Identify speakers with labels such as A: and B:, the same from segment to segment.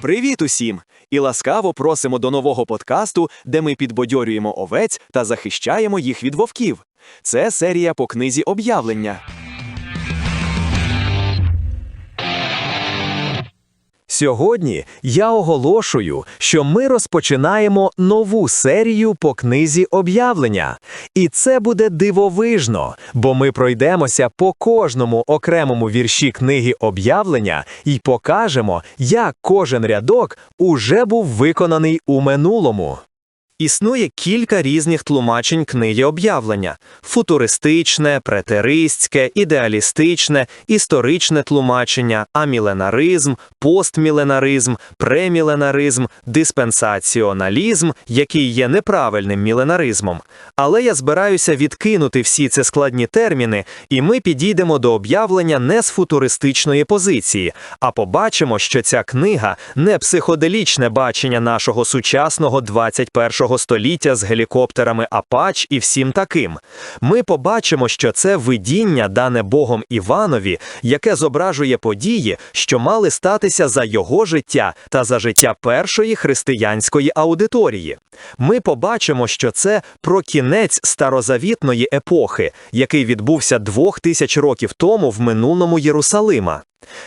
A: Привіт усім! І ласкаво просимо до нового подкасту, де ми підбадьорюємо овець та захищаємо їх від вовків. Це серія по книзі об'явлення.
B: Сьогодні я оголошую, що ми розпочинаємо нову серію по книзі об'явлення. І це буде дивовижно, бо ми пройдемося по кожному окремому вірші книги об'явлення і покажемо, як кожен рядок уже був виконаний у минулому. Існує кілька різних тлумачень книги об'явлення: футуристичне, претеристське, ідеалістичне, історичне тлумачення, аміленаризм, постміленаризм, преміленаризм, диспенсаціоналізм, який є неправильним міленаризмом. Але я збираюся відкинути всі ці складні терміни, і ми підійдемо до об'явлення не з футуристичної позиції, а побачимо, що ця книга не психоделічне бачення нашого сучасного 21 століття з гелікоптерами Апач і всім таким. Ми побачимо, що це видіння, дане Богом Іванові, яке зображує події, що мали статися за його життя та за життя першої християнської аудиторії. Ми побачимо, що це про кінець старозавітної епохи, який відбувся двох тисяч років тому в минулому Єрусалима.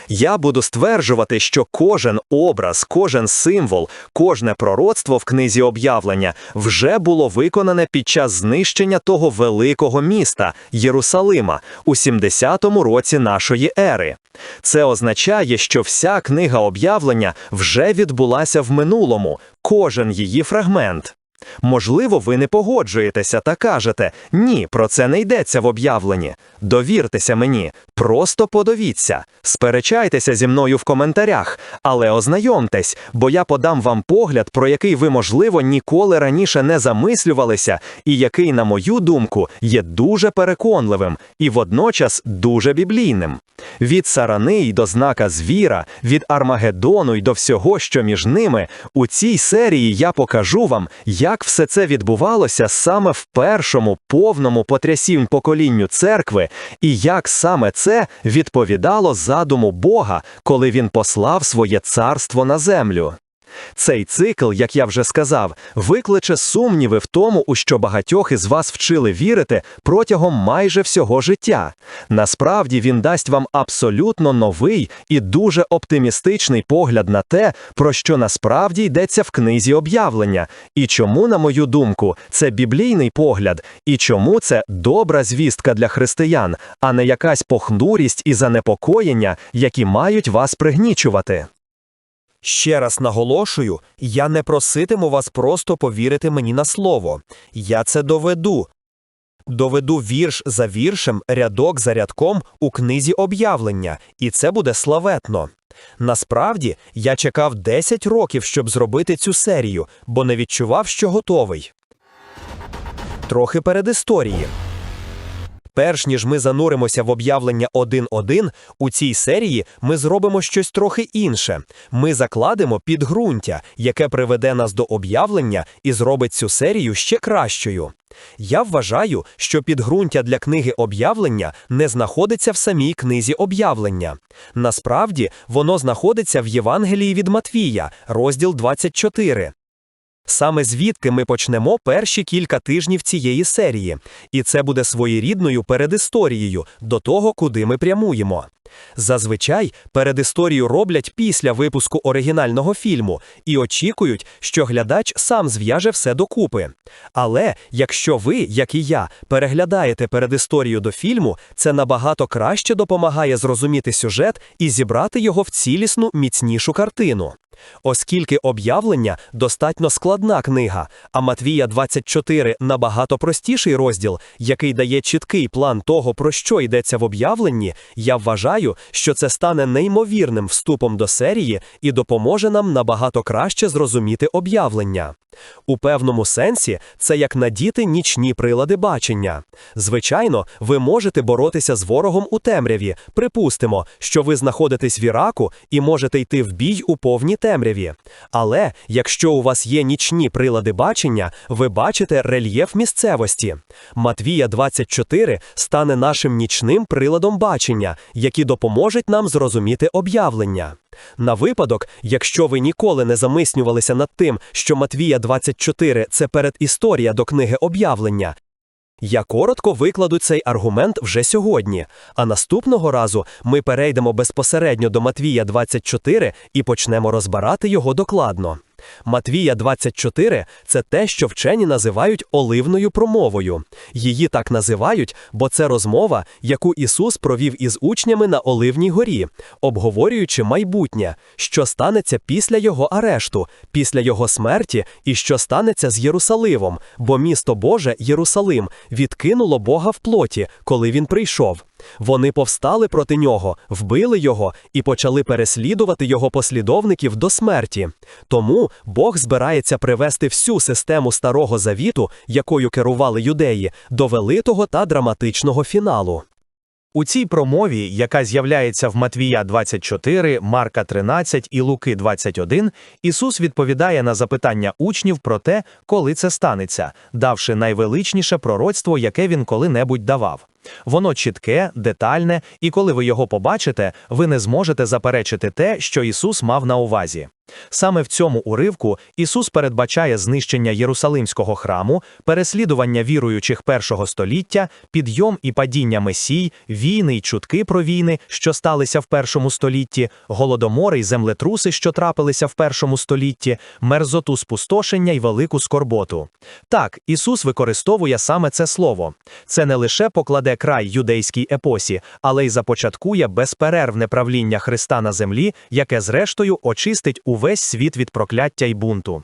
B: Я буду стверджувати, що кожен образ, кожен символ, кожне пророцтво в книзі об'явлення вже було виконане під час знищення того великого міста Єрусалима у 70-му році нашої ери. Це означає, що вся книга об'явлення вже відбулася в минулому, кожен її фрагмент. Можливо, ви не погоджуєтеся та кажете ні, про це не йдеться в об'явленні. Довіртеся мені, просто подивіться, сперечайтеся зі мною в коментарях, але ознайомтесь, бо я подам вам погляд, про який ви, можливо, ніколи раніше не замислювалися, і який, на мою думку, є дуже переконливим і водночас дуже біблійним. Від сарани й до знака звіра, від Армагеддону й до всього, що між ними, у цій серії я покажу вам, як все це відбувалося саме в першому повному потрясінь поколінню церкви, і як саме це відповідало задуму Бога, коли він послав своє царство на землю. Цей цикл, як я вже сказав, викличе сумніви в тому, у що багатьох із вас вчили вірити протягом майже всього життя. Насправді він дасть вам абсолютно новий і дуже оптимістичний погляд на те, про що насправді йдеться в книзі об'явлення, і чому, на мою думку, це біблійний погляд, і чому це добра звістка для християн, а не якась похмурість і занепокоєння, які мають вас пригнічувати. Ще раз наголошую, я не проситиму вас просто повірити мені на слово. Я це доведу. Доведу вірш за віршем, рядок за рядком у книзі об'явлення, і це буде славетно. Насправді, я чекав 10 років, щоб зробити цю серію, бо не відчував, що готовий. Трохи перед історії. Перш ніж ми зануримося в об'явлення 1.1, у цій серії ми зробимо щось трохи інше. Ми закладемо підґрунтя, яке приведе нас до об'явлення і зробить цю серію ще кращою. Я вважаю, що підґрунтя для книги об'явлення не знаходиться в самій книзі об'явлення. Насправді, воно знаходиться в Євангелії від Матвія, розділ 24. Саме звідки ми почнемо перші кілька тижнів цієї серії, і це буде своєрідною передісторією до того, куди ми прямуємо. Зазвичай передісторію роблять після випуску оригінального фільму і очікують, що глядач сам зв'яже все докупи. Але якщо ви, як і я, переглядаєте передісторію до фільму, це набагато краще допомагає зрозуміти сюжет і зібрати його в цілісну міцнішу картину. Оскільки об'явлення достатньо складна книга, а Матвія 24 набагато простіший розділ, який дає чіткий план того, про що йдеться в об'явленні, я вважаю, що це стане неймовірним вступом до серії і допоможе нам набагато краще зрозуміти об'явлення. У певному сенсі це як надіти нічні прилади бачення. Звичайно, ви можете боротися з ворогом у темряві. Припустимо, що ви знаходитесь в Іраку і можете йти в бій у повній темряві. Але якщо у вас є нічні прилади бачення, ви бачите рельєф місцевості. Матвія 24 стане нашим нічним приладом бачення, які допоможуть нам зрозуміти об'явлення.
C: На випадок, якщо ви ніколи не замислювалися над тим, що Матвія 24 – це передісторія до книги об'явлення, я коротко викладу цей аргумент вже сьогодні, а наступного разу ми перейдемо безпосередньо до Матвія 24 і почнемо розбирати його докладно. Матвія 24 – це те, що вчені називають оливною промовою. Її так називають, бо це розмова, яку Ісус провів із учнями на Оливній горі, обговорюючи майбутнє, що станеться після його арешту, після його смерті і що станеться з Єрусалимом, бо місто Боже, Єрусалим, відкинуло Бога в плоті, коли він прийшов. Вони повстали проти нього, вбили його і почали переслідувати його послідовників до смерті. Тому Бог збирається привести всю систему Старого Завіту, якою керували юдеї, до великого та драматичного фіналу.
D: У цій промові, яка з'являється в Матвія 24, Марка 13 і Луки 21, Ісус відповідає на запитання учнів про те, коли це станеться, давши найвеличніше пророцтво, яке він коли-небудь давав. Воно чітке, детальне, і коли ви його побачите, ви не зможете заперечити те, що Ісус мав на увазі. Саме в цьому уривку Ісус передбачає знищення Єрусалимського храму, переслідування віруючих першого століття, підйом і падіння месій, війни й чутки про війни, що сталися в першому столітті, голодомори й землетруси, що трапилися в першому столітті, мерзоту спустошення й велику скорботу. Так, Ісус використовує саме це слово. Це не лише покладе край юдейській епосі, але й започаткує безперервне правління Христа на землі, яке зрештою очистить увесь світ від прокляття й бунту.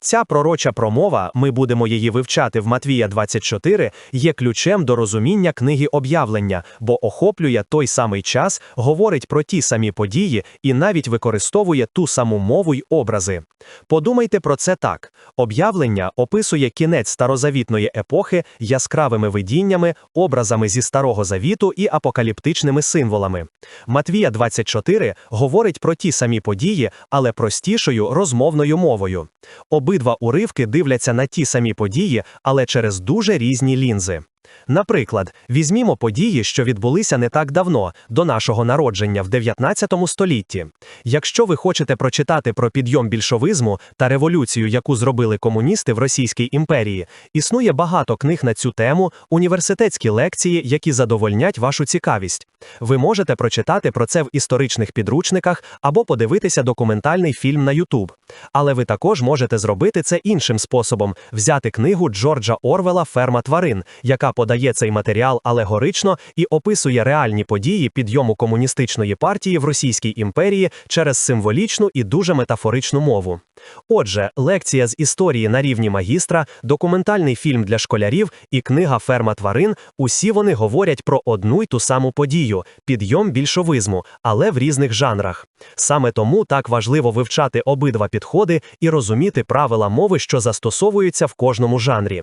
D: Ця пророча промова, ми будемо її вивчати в Матвія 24, є ключем до розуміння книги об'явлення, бо охоплює той самий час, говорить про ті самі події і навіть використовує ту саму мову й образи. Подумайте про це так: об'явлення описує кінець старозавітної епохи яскравими видіннями, образами зі старого завіту і апокаліптичними символами. Матвія 24 говорить про ті самі події, але простішою розмовною мовою. Обидва уривки дивляться на ті самі події, але через дуже різні лінзи. Наприклад, візьмімо події, що відбулися не так давно, до нашого народження в 19 столітті. Якщо ви хочете прочитати про підйом більшовизму та революцію, яку зробили комуністи в Російській імперії, існує багато книг на цю тему, університетські лекції, які задовольнять вашу цікавість. Ви можете прочитати про це в історичних підручниках або подивитися документальний фільм на YouTube. Але ви також можете зробити це іншим способом: взяти книгу Джорджа Орвела Ферма тварин, яка подає цей матеріал алегорично і описує реальні події підйому комуністичної партії в Російській імперії через символічну і дуже метафоричну мову. Отже, лекція з історії на рівні магістра, документальний фільм для школярів і книга Ферма тварин усі вони говорять про одну й ту саму подію підйом більшовизму, але в різних жанрах. Саме тому так важливо вивчати обидва підходи і розуміти правила мови, що застосовуються в кожному жанрі.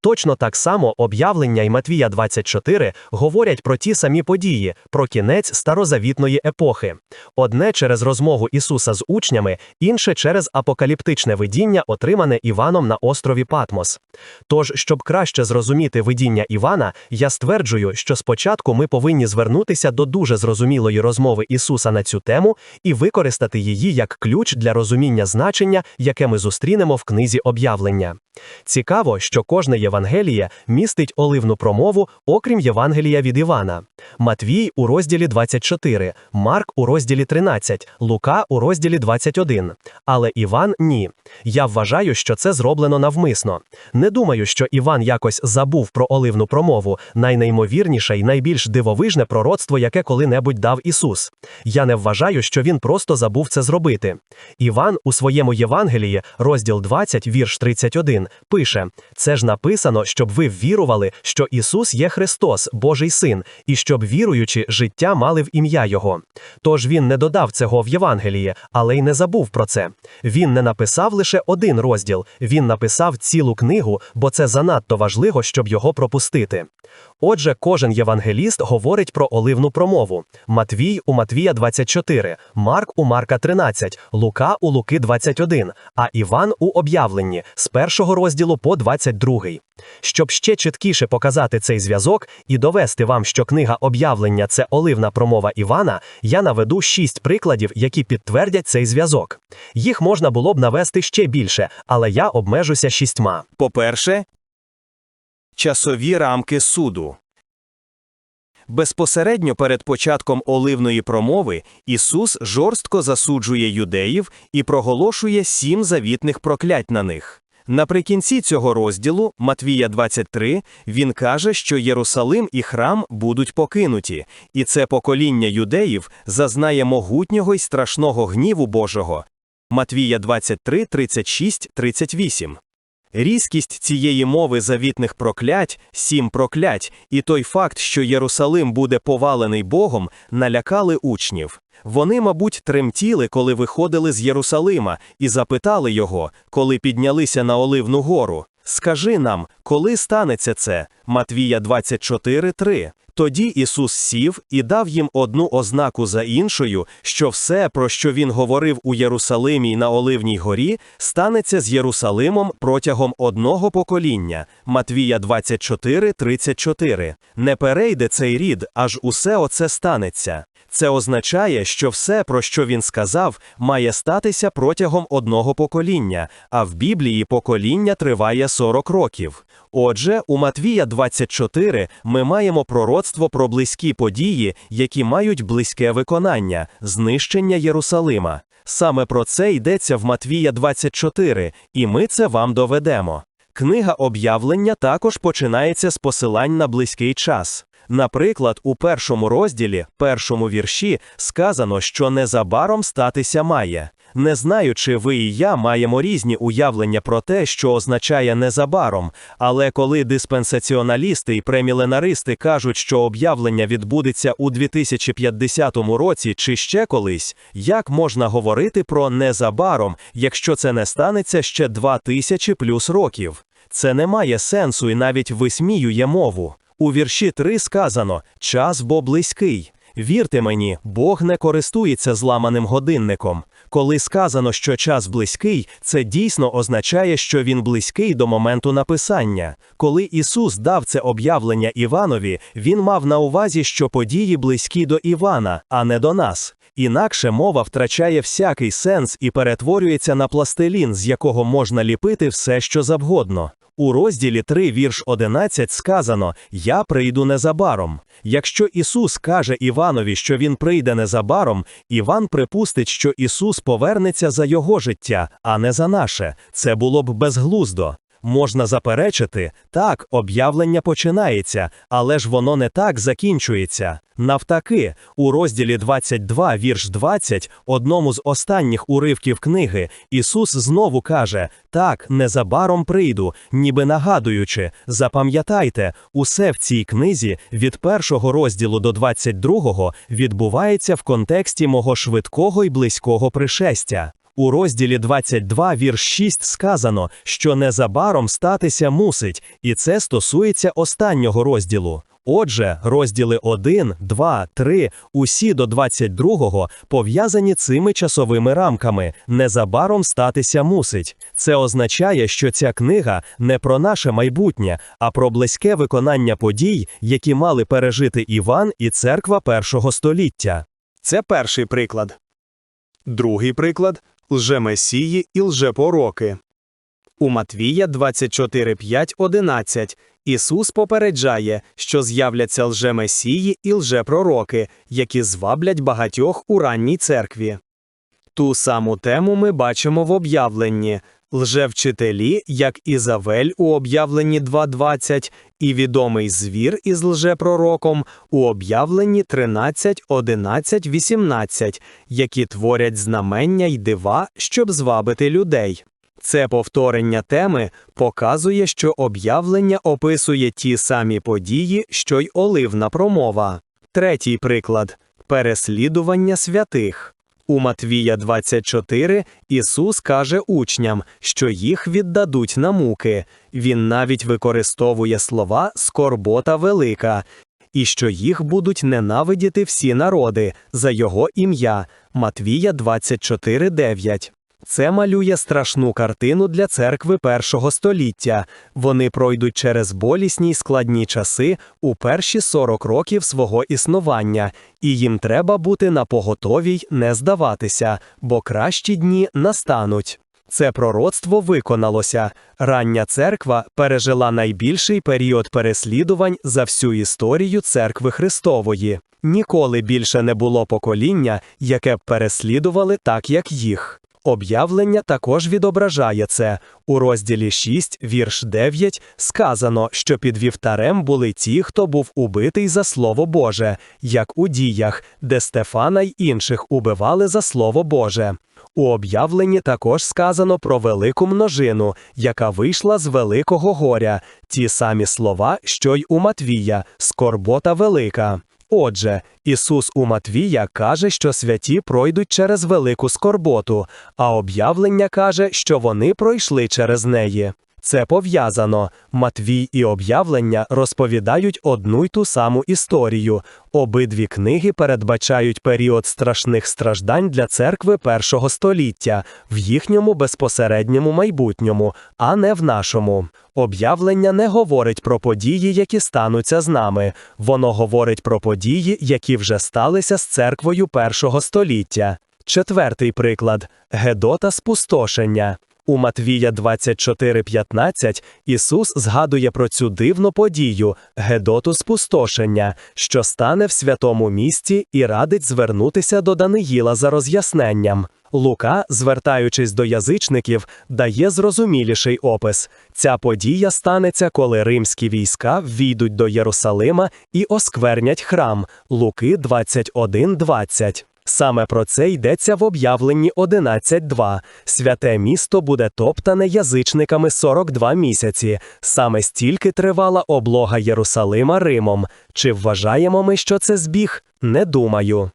D: Точно так само об'явлення й Матвія 24 говорять про ті самі події, про кінець старозавітної епохи. Одне через розмову Ісуса з учнями, інше через апокаліптичне видіння, отримане Іваном на острові Патмос. Тож, щоб краще зрозуміти видіння Івана, я стверджую, що спочатку ми повинні звернутися до дуже зрозумілої розмови Ісуса на цю тему і використати її як ключ для розуміння значення, яке ми зустрінемо в книзі об'явлення. Цікаво, що кожне Євангеліє містить оливну промову, окрім Євангелія від Івана. Матвій у розділі 24, Марк у розділі 13, Лука у розділі 21. Але Іван ні. Я вважаю, що це зроблено навмисно. Не думаю, що Іван якось забув про оливну промову, найнеймовірніше і найбільш дивовижне пророцтво, яке коли-небудь дав Ісус. Я не вважаю, що він просто забув це зробити. Іван у своєму Євангелії, розділ 20, вірш 31, пише: Це ж написано, щоб ви вірували, що Ісус є Христос, Божий Син, і щоб віруючи, життя мали в ім'я Його. Тож він не додав цього в Євангелії, але й не забув про це. Він не написав лише один розділ, він написав цілу книгу, бо це занадто важливо, щоб його пропустити.
C: Отже, кожен євангеліст говорить про оливну промову. Матвій у Матвія 24, Марк у Марка 13, Лука у Луки 21, а Іван у об'явленні з першого розділу по 22. Щоб ще чіткіше показати цей зв'язок і довести вам, що книга об'явлення це оливна промова Івана, я наведу шість прикладів, які підтвердять цей зв'язок. Їх можна було б навести ще більше, але я обмежуся шістьма.
E: По-перше, часові рамки суду. Безпосередньо перед початком оливної промови Ісус жорстко засуджує юдеїв і проголошує сім завітних проклять на них. Наприкінці цього розділу, Матвія 23, він каже, що Єрусалим і храм будуть покинуті, і це покоління юдеїв зазнає могутнього й страшного гніву Божого. Матвія 23, 36, 38. Різкість цієї мови завітних проклять, сім проклять, і той факт, що Єрусалим буде повалений Богом, налякали учнів. Вони, мабуть, тремтіли, коли виходили з Єрусалима, і запитали його, коли піднялися на Оливну гору. Скажи нам, коли станеться це? Матвія 24.3. Тоді Ісус сів і дав їм одну ознаку за іншою, що все, про що він говорив у Єрусалимі на Оливній горі, станеться з Єрусалимом протягом одного покоління. Матвія 24.34. Не перейде цей рід, аж усе оце станеться. Це означає, що все, про що він сказав, має статися протягом одного покоління, а в Біблії покоління триває 40 років. Отже, у Матвія 24 ми маємо пророцтво про близькі події, які мають близьке виконання знищення Єрусалима. Саме про це йдеться в Матвія 24, і ми це вам доведемо. Книга об'явлення також починається з посилань на близький час. Наприклад, у першому розділі, першому вірші, сказано, що незабаром статися має. Не знаю, чи ви і я маємо різні уявлення про те, що означає незабаром, але коли диспенсаціоналісти і преміленаристи кажуть, що об'явлення відбудеться у 2050 році чи ще колись, як можна говорити про незабаром, якщо це не станеться ще 2000 плюс років? Це не має сенсу і навіть висміює мову. У вірші 3 сказано «Час бо близький». Вірте мені, Бог не користується зламаним годинником. Коли сказано, що час близький, це дійсно означає, що він близький до моменту написання. Коли Ісус дав це об'явлення Іванові, він мав на увазі, що події близькі до Івана, а не до нас. Інакше мова втрачає всякий сенс і перетворюється на пластилін, з якого можна ліпити все, що завгодно. У розділі 3, вірш 11 сказано Я прийду незабаром. Якщо Ісус каже Іванові, що Він прийде незабаром, Іван припустить, що Ісус повернеться за його життя, а не за наше. Це було б безглуздо. Можна заперечити, так, об'явлення починається, але ж воно не так закінчується. Навтаки, у розділі 22, вірш 20, одному з останніх уривків книги, Ісус знову каже: Так, незабаром прийду, ніби нагадуючи, запам'ятайте, усе в цій книзі від першого розділу до 22 відбувається в контексті мого швидкого й близького пришестя. У розділі 22 вірш 6 сказано, що незабаром статися мусить, і це стосується останнього розділу. Отже, розділи 1, 2, 3, усі до 22 пов'язані цими часовими рамками. Незабаром статися мусить. Це означає, що ця книга не про наше майбутнє, а про близьке виконання подій, які мали пережити Іван і церква першого століття. Це перший приклад. Другий приклад лжемесії і лжепророки. У Матвія 24.5.11 Ісус попереджає, що з'являться лжемесії і лжепророки, які зваблять багатьох у ранній церкві. Ту саму тему ми бачимо в об'явленні лжевчителі, як Ізавель у об'явленні 2.20, і відомий звір із лжепророком у об'явленні 13, 11, 18, які творять знамення й дива, щоб звабити людей. Це повторення теми показує, що об'явлення описує ті самі події, що й оливна промова. Третій приклад переслідування святих.
C: У Матвія 24 Ісус каже учням, що їх віддадуть на муки. Він навіть використовує слова скорбота велика, і що їх будуть ненавидіти всі народи за його ім'я. Матвія 24.9. Це малює страшну картину для церкви першого століття. Вони пройдуть через болісні й складні часи у перші 40 років свого існування, і їм треба бути на поготовій не здаватися, бо кращі дні настануть. Це пророцтво виконалося. Рання церква пережила найбільший період переслідувань за всю історію церкви Христової. Ніколи більше не було покоління, яке б переслідували так, як їх. Об'явлення також відображає це. У розділі 6, вірш 9 сказано, що під вівтарем були ті, хто був убитий за Слово Боже, як у діях, де Стефана й інших убивали за Слово Боже. У об'явленні також сказано про велику множину, яка вийшла з великого горя, ті самі слова, що й у Матвія, скорбота велика. Отже, Ісус у Матвія каже, що святі пройдуть через велику скорботу, а об'явлення каже, що вони пройшли через неї. Це пов'язано. Матвій і об'явлення розповідають одну й ту саму історію. Обидві книги передбачають період страшних страждань для церкви першого століття в їхньому безпосередньому майбутньому, а не в нашому. Об'явлення не говорить про події, які стануться з нами. Воно говорить про події, які вже сталися з церквою першого століття. Четвертий приклад Гедота спустошення. У Матвія 24.15 Ісус згадує про цю дивну подію Гедоту спустошення, що стане в святому місті і радить звернутися до Даниїла за роз'ясненням. Лука, звертаючись до язичників, дає зрозуміліший опис. Ця подія станеться, коли римські війська ввійдуть до Єрусалима і осквернять храм. Луки 21.20. Саме про це йдеться в об'явленні 11.2. Святе місто буде топтане язичниками 42 місяці. Саме стільки тривала облога Єрусалима Римом. Чи вважаємо ми, що це збіг? Не думаю.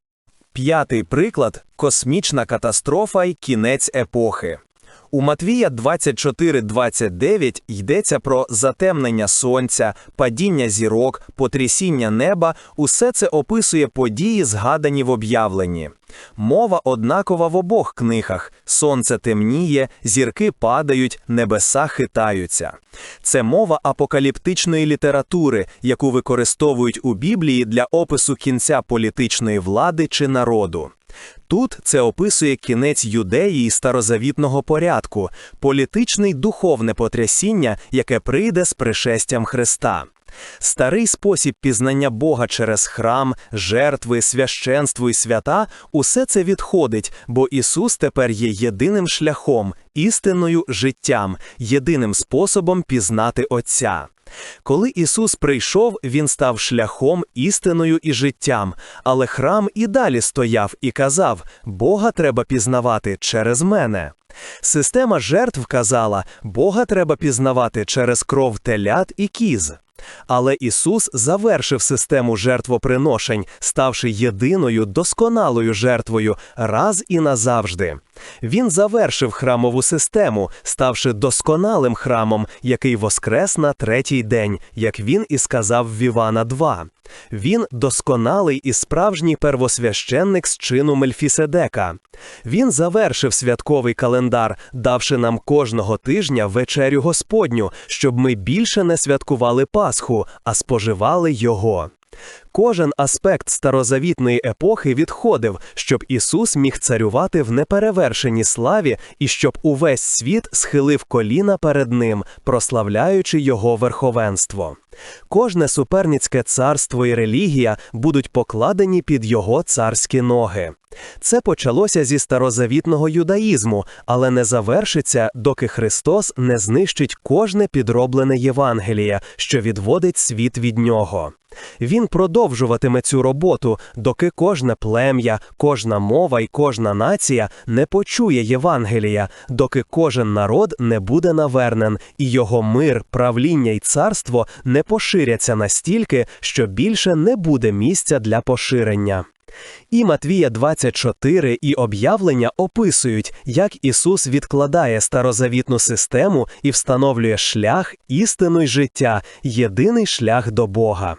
E: П'ятий приклад космічна катастрофа й кінець епохи. У Матвія 24.29 йдеться про затемнення сонця, падіння зірок, потрясіння неба. Усе це описує події, згадані в об'явленні. Мова однакова в обох книгах: сонце темніє, зірки падають, небеса хитаються. Це мова апокаліптичної літератури, яку використовують у Біблії для опису кінця політичної влади чи народу. Тут це описує кінець юдеї і старозавітного порядку, політичне й духовне потрясіння, яке прийде з пришестям Христа. Старий спосіб пізнання Бога через храм, жертви, священство і свята усе це відходить, бо Ісус тепер є єдиним шляхом, істинною життям, єдиним способом пізнати Отця. Коли Ісус прийшов, Він став шляхом, істиною і життям, але храм і далі стояв і казав: Бога треба пізнавати через мене. Система жертв казала, Бога треба пізнавати через кров телят і кіз. Але Ісус завершив систему жертвоприношень, ставши єдиною досконалою жертвою раз і назавжди. Він завершив храмову систему, ставши досконалим храмом, який воскрес на третій день, як він і сказав в Івана 2. Він досконалий і справжній первосвященник з чину Мельфіседека. Він завершив святковий календар, давши нам кожного тижня вечерю Господню, щоб ми більше не святкували Пасху, а споживали його. Кожен аспект старозавітної епохи відходив, щоб Ісус міг царювати в неперевершеній славі і щоб увесь світ схилив коліна перед ним, прославляючи його верховенство. Кожне суперницьке царство і релігія будуть покладені під його царські ноги. Це почалося зі старозавітного юдаїзму, але не завершиться, доки Христос не знищить кожне підроблене Євангеліє, що відводить світ від нього. Він продовжуватиме цю роботу, доки кожне плем'я, кожна мова і кожна нація не почує Євангелія, доки кожен народ не буде навернен, і його мир, правління й царство не поширяться настільки, що більше не буде місця для поширення.
C: І Матвія 24 і об'явлення описують, як Ісус відкладає старозавітну систему і встановлює шлях, істину й життя, єдиний шлях до Бога.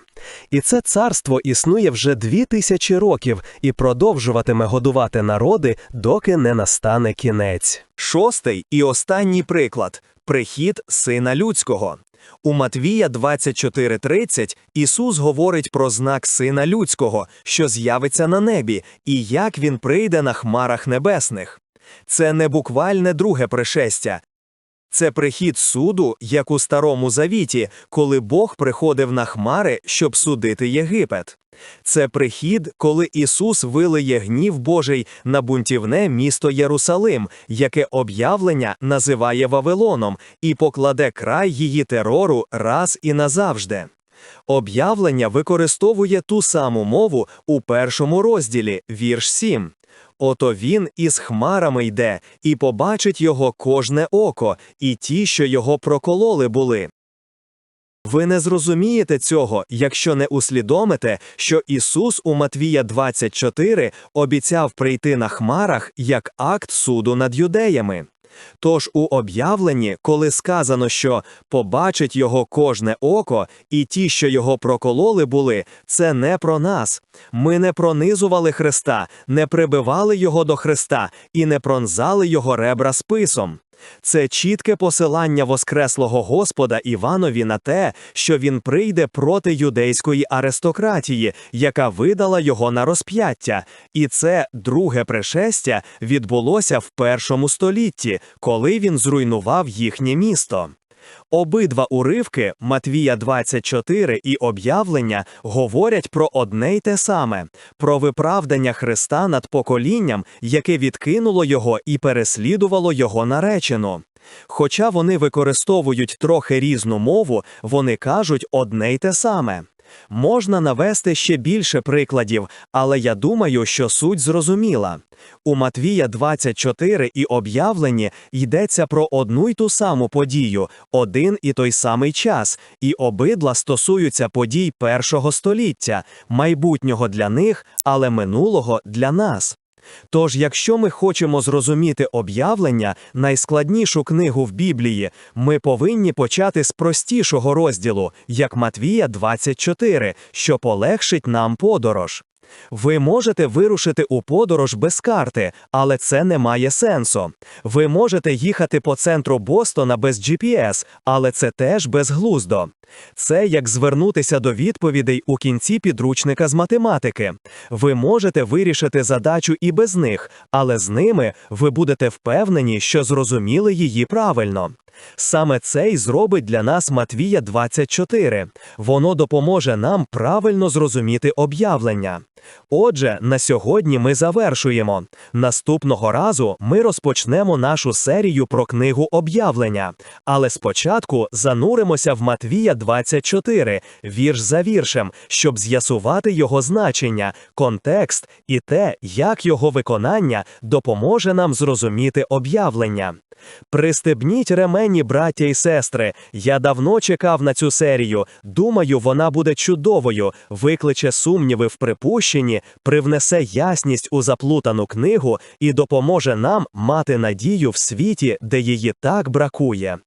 C: І це царство існує вже дві тисячі років і продовжуватиме годувати народи, доки не настане кінець.
E: Шостий і останній приклад прихід Сина Людського. У Матвія 24.30 Ісус говорить про знак Сина Людського, що з'явиться на небі, і як він прийде на хмарах небесних. Це не буквальне друге пришестя. Це прихід суду, як у Старому Завіті, коли Бог приходив на хмари, щоб судити Єгипет. Це прихід, коли Ісус вилиє гнів Божий на бунтівне місто Єрусалим, яке об'явлення називає Вавилоном, і покладе край її терору раз і назавжди. Об'явлення використовує ту саму мову у першому розділі, вірш 7. Ото він із хмарами йде, і побачить його кожне око, і ті, що його прокололи були. Ви не зрозумієте цього, якщо не усвідомите, що Ісус у Матвія 24 обіцяв прийти на хмарах як акт суду над юдеями. Тож у об'явленні, коли сказано, що побачить його кожне око, і ті, що його прокололи були, це не про нас. Ми не пронизували Христа, не прибивали його до Христа і не пронзали його ребра списом. Це чітке посилання Воскреслого Господа Іванові на те, що він прийде проти юдейської аристократії, яка видала його на розп'яття. І це друге пришестя відбулося в першому столітті, коли він зруйнував їхнє місто. Обидва уривки Матвія 24 і об'явлення говорять про одне й те саме про виправдання Христа над поколінням, яке відкинуло його і переслідувало його наречену. Хоча вони використовують трохи різну мову, вони кажуть одне й те саме. Можна навести ще більше прикладів, але я думаю, що суть зрозуміла. У Матвія 24 і об'явленні йдеться про одну й ту саму подію, один і той самий час, і обидва стосуються подій першого століття, майбутнього для них, але минулого для нас. Тож, якщо ми хочемо зрозуміти об'явлення, найскладнішу книгу в Біблії, ми повинні почати з простішого розділу, як Матвія 24, що полегшить нам подорож. Ви можете вирушити у подорож без карти, але це не має сенсу. Ви можете їхати по центру Бостона без GPS, але це теж безглуздо. Це як звернутися до відповідей у кінці підручника з математики. Ви можете вирішити задачу і без них, але з ними ви будете впевнені, що зрозуміли її правильно. Саме це й зробить для нас Матвія 24. Воно допоможе нам правильно зрозуміти об'явлення. Отже, на сьогодні ми завершуємо. Наступного разу ми розпочнемо нашу серію про книгу об'явлення. Але спочатку зануримося в Матвія 24, вірш за віршем, щоб з'ясувати його значення, контекст і те, як його виконання допоможе нам зрозуміти об'явлення. Пристебніть ремені, браття і сестри. Я давно чекав на цю серію. Думаю, вона буде чудовою, викличе сумніви в припущенні, привнесе ясність у заплутану книгу і допоможе нам мати надію в світі, де її так бракує.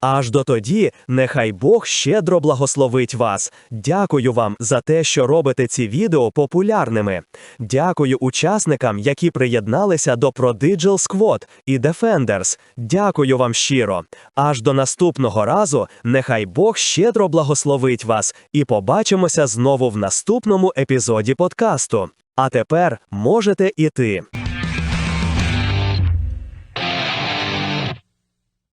E: Аж до тоді, нехай Бог щедро благословить вас. Дякую вам за те, що робите ці відео популярними. Дякую учасникам, які приєдналися до Prodigal Squad і Defenders. Дякую вам щиро. Аж до наступного разу, нехай Бог щедро благословить вас, і побачимося знову в наступному епізоді подкасту. А тепер можете іти.